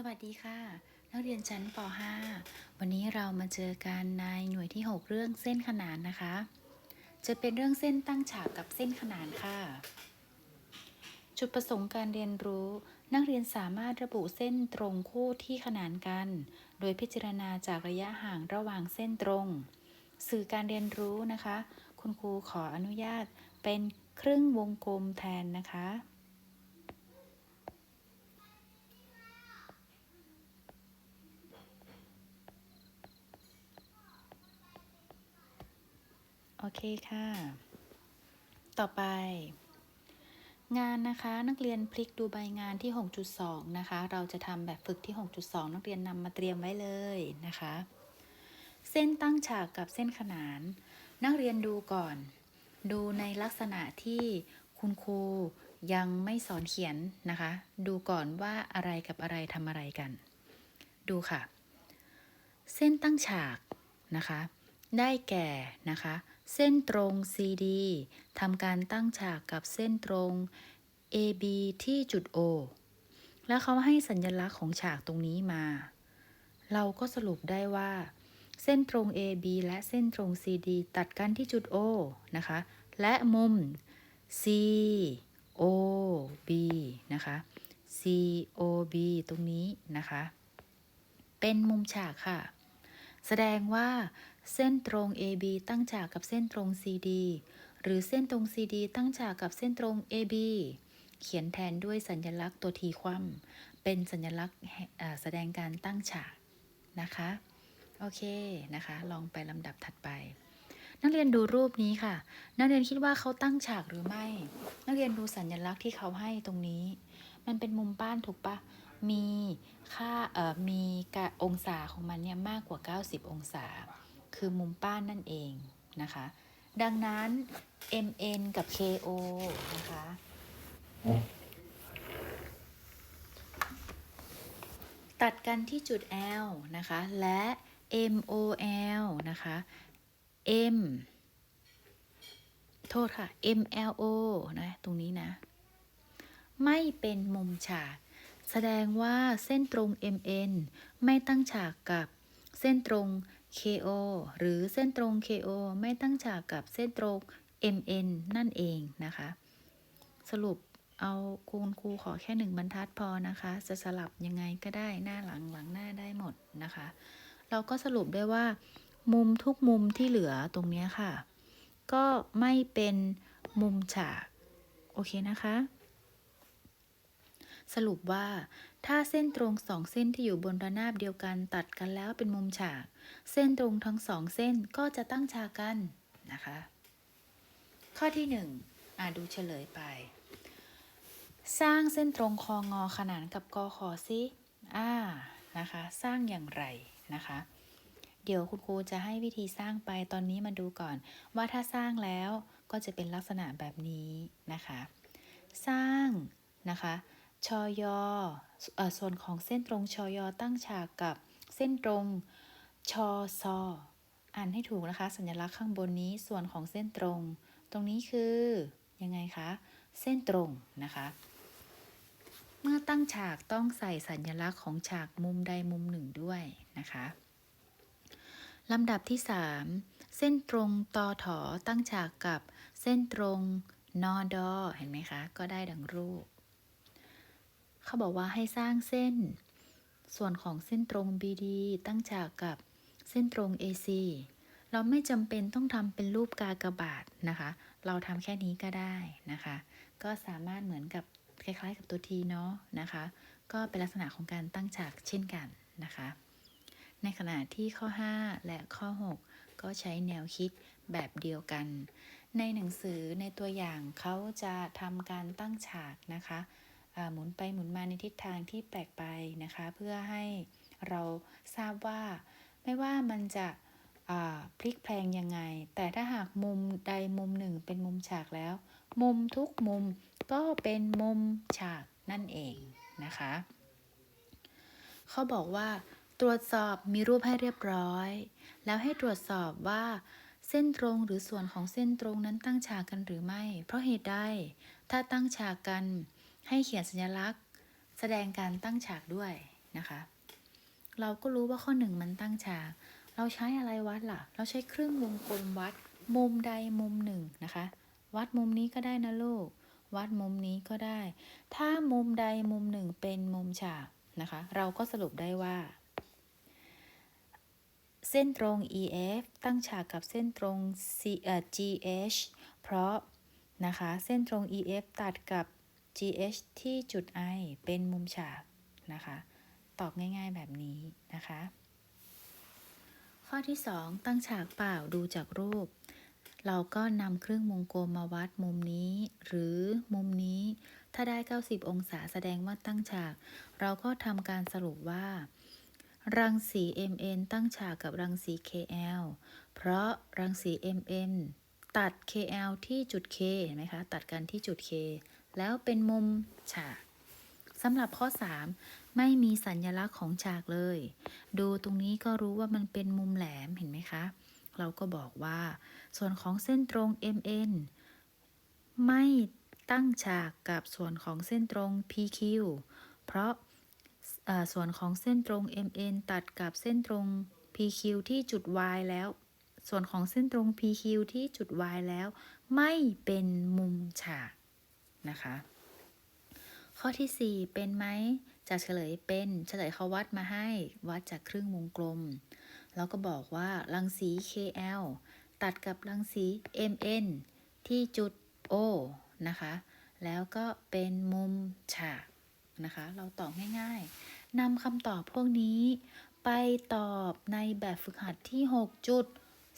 สวัสดีค่ะ นักเรียนชั้นป .5 วันนี้เรามาเจอกันในหน่วยที่ 6 เรื่องเส้นขนานนะคะ จะเป็นเรื่องเส้นตั้งฉากกับเส้นขนานค่ะ จุดประสงค์การเรียนรู้ นักเรียนสามารถระบุเส้นตรงคู่ที่ขนานกัน โดยพิจารณาจากระยะห่างระหว่างเส้นตรง สื่อการเรียนรู้นะคะ คุณครูขออนุญาตเป็นครึ่งวงกลมแทนนะคะ โอเคค่ะ ต่อไป งานนะคะนักเรียนพลิกดูใบงานที่ 6.2 นะคะ เราจะทำแบบฝึกที่ 6.2 นักเรียนนำมาเตรียมไว้เลยนะคะ เส้นตั้งฉากกับเส้นขนาน นักเรียนดูก่อน ดูในลักษณะที่คุณครูยังไม่สอนเขียนนะคะ ดูก่อนว่าอะไรกับอะไรทำอะไรกัน ดูค่ะ เส้นตั้งฉากนะคะ ได้แก่นะคะ เส้นตรง CD ทำการตั้งฉากกับเส้นตรง AB ที่จุด O แล้วเขาให้สัญลักษณ์ของฉากตรงนี้มา เราก็สรุปได้ว่า เส้นตรง AB และเส้นตรง CD ตัดกันที่จุด O นะคะ และมุม COB นะคะ COB ตรงนี้นะคะ เป็นมุมฉากค่ะ แสดงว่าเส้นตรง AB ตั้งฉากกับเส้นตรง CD หรือเส้นตรง CD ตั้งฉากกับเส้นตรง AB เขียนแทนด้วยสัญลักษณ์ตัวทีคว่ำเป็นสัญลักษณ์แสดงการตั้งฉากนะคะ โอเคนะคะ ลองไปลำดับถัดไป นักเรียนดูรูปนี้ค่ะ นักเรียนคิดว่าเขาตั้งฉากหรือไม่ นักเรียนดูสัญลักษณ์ที่เขาให้ตรงนี้ มันเป็นมุมบ้านถูกปะ มีค่าเอ่อมีองศาของมันเนี่ยมากกว่า 90 องศา คือมุมป้านนั่นเองนะคะ ดังนั้น MN กับ KO นะคะ ตัดกันที่จุด L นะคะ และ MOL นะคะ M โทษค่ะ MLO นะ ตรงนี้นะ ไม่เป็นมุมฉาก แสดงว่าเส้นตรง MN ไม่ตั้งฉากกับเส้นตรง KO หรือเส้นตรง KO ไม่ตั้งฉากกับเส้นตรง MN นั่นเองนะคะ สรุปเอาคุณครูขอแค่หนึ่งบรรทัดพอนะคะ จะสลับยังไงก็ได้หน้าหลังหลังหน้าได้หมดนะคะ เราก็สรุปได้ว่า มุมทุกมุมที่เหลือตรงนี้ค่ะ ก็ไม่เป็นมุมฉาก โอเคนะคะ สรุปว่า ถ้าเส้นตรงสองเส้นที่อยู่บนระนาบเดียวกันตัดกันแล้วเป็นมุมฉาก เส้นตรงทั้งสองเส้นก็จะตั้งฉากกันนะคะ ข้อที่หนึ่งอ่าดูเฉลยไป สร้างเส้นตรงคองอขนานกับกอขอซิอ่านะคะ สร้างอย่างไรนะคะเดี๋ยวคุณครูจะให้วิธีสร้างไปตอนนี้มาดูก่อน ว่าถ้าสร้างแล้วก็จะเป็นลักษณะแบบนี้นะคะ สร้างนะคะ ชอยอส่วนของเส้นตรงชอยอตั้งฉากกับเส้นตรงชอซออ่านให้ถูกนะคะ สัญลักษณ์ข้างบนนี้ส่วนของเส้นตรง ตรงนี้คือ ยังไงคะ เส้นตรงนะคะ เมื่อตั้งฉากต้องใส่สัญลักษณ์ของฉากมุมใดมุมหนึ่งด้วยนะคะลำดับที่ 3 เส้นตรงตอถอตั้งฉากกับเส้นตรงนอดอเห็นไหมคะ ก็ได้ดังรูป เขาบอกว่าให้สร้างเส้น ส่วนของเส้นตรง BD ตั้งฉากกับเส้นตรง AC เราไม่จำเป็นต้องทำเป็นรูปกากบาทนะคะ เราทำแค่นี้ก็ได้นะคะ ก็สามารถเหมือนกับคล้ายๆ กับตัวทีเนาะนะคะ ก็เป็นลักษณะของการตั้งฉากเช่นกันนะคะ ในขณะที่ข้อ 5 และข้อ 6 ก็ใช้แนวคิดแบบเดียวกัน ในหนังสือในตัวอย่างเขาจะทำการตั้งฉากนะคะ หมุนไปหมุนมาในทิศทางที่แปลกไปนะคะ เพื่อให้เราทราบว่าไม่ว่ามันจะพลิกแพลงยังไง แต่ถ้าหากมุมใดมุมหนึ่งเป็นมุมฉากแล้ว มุมทุกมุมก็เป็นมุมฉากนั่นเองนะคะเขาบอกว่าตรวจสอบมีรูปให้เรียบร้อย แล้วให้ตรวจสอบว่า เส้นตรงหรือส่วนของเส้นตรงนั้นตั้งฉากกันหรือไม่ เพราะเหตุใดถ้าตั้งฉากกัน ให้เขียนสัญลักษณ์ แสดงการตั้งฉากด้วยนะคะ เราก็รู้ว่าข้อหนึ่งมันตั้งฉาก เราใช้อะไรวัดล่ะ เราใช้เครื่องวงกลมวัดมุมใดมุมหนึ่งนะคะ วัดมุมนี้ก็ได้นะลูก วัดมุมนี้ก็ได้ ถ้ามุมใดมุมหนึ่งเป็นมุมฉากนะคะ เราก็สรุปได้ว่า เส้นตรง EF ตั้งฉากกับเส้นตรง C เอ่อ GH เพราะนะคะ เส้นตรง EF ตัดกับ GH ที่จุด I เป็นมุมฉากนะคะ ตอบง่ายๆแบบนี้นะคะ ข้อที่ 2 ตั้งฉากเปล่าดูจากรูป เราก็นำเครื่องวงกลมมาวัดมุมนี้ หรือมุมนี้ ถ้าได้ 90 องศาแสดงว่าตั้งฉาก เราก็ทำการสรุปว่า รังสี MN ตั้งฉากกับรังสี KL เพราะรังสี MN ตัด KL ที่จุด K เห็นไหมคะ ตัดกันที่จุด K แล้วเป็นมุมฉากสำหรับข้อ 3 ไม่มีสัญลักษณ์ของฉากเลย ดูตรงนี้ก็รู้ว่ามันเป็นมุมแหลมเห็นไหมคะ เราก็บอกว่า ส่วนของเส้นตรง MN ไม่ตั้งฉากกับส่วนของเส้นตรง PQ เพราะส่วนของเส้นตรง MN ตัดกับเส้นตรง PQ ที่จุด Y แล้ว ส่วนของเส้นตรง PQ ที่จุด Y แล้ว ไม่เป็นมุมฉาก นะคะ ข้อที่ 4 เป็นไหมจากเฉลยเป็นเฉลยเขาวัดมาให้วัดจากครึ่งวงกลม แล้วก็บอกว่ารังสี KL ตัดกับรังสี MN ที่จุด O นะคะ แล้วก็เป็นมุมฉากนะคะ เราตอบง่ายๆนำคำตอบพวกนี้ไปตอบในแบบฝึกหัดที่ 6 จุด